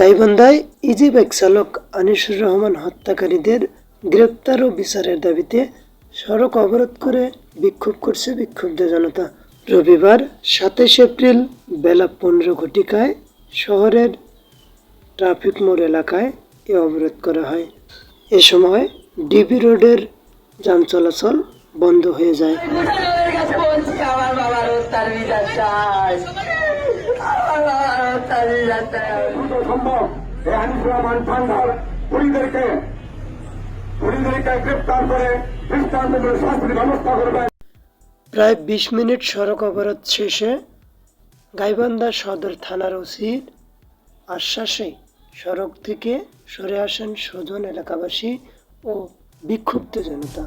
গাইবান্ধায় easy bike চালক আনিসুর রহমান হত্যাকারীদের গ্রেপ্তার ও বিচারের দাবিতে সড়ক অবরোধ করে বিক্ষোভ করছে বিক্ষুব্ধ জনতা। রবিবার সাতাইশ এপ্রিল বেলা পনেরো ঘটিকায় শহরের ট্রাফিক মোড় এলাকায় এ অবরোধ করা হয়। এ সময় ডিবি রোডের যান চলাচল বন্ধ হয়ে যায়। সম্ভব? এই আনিসুর রহমান ঠান্ডার খুনিদেরকে খুনিদেরকে গ্রেপ্তার করে দৃষ্টান্তমূলক শাস্তির ব্যবস্থা করবেন প্রায় বিশ মিনিট সড়ক অবরোধ শেষে গাইবান্ধা সদর থানার ওসির আশ্বাসে সড়ক থেকে সরে আসেন স্বজন এলাকাবাসী ও বিক্ষুব্ধ জনতা।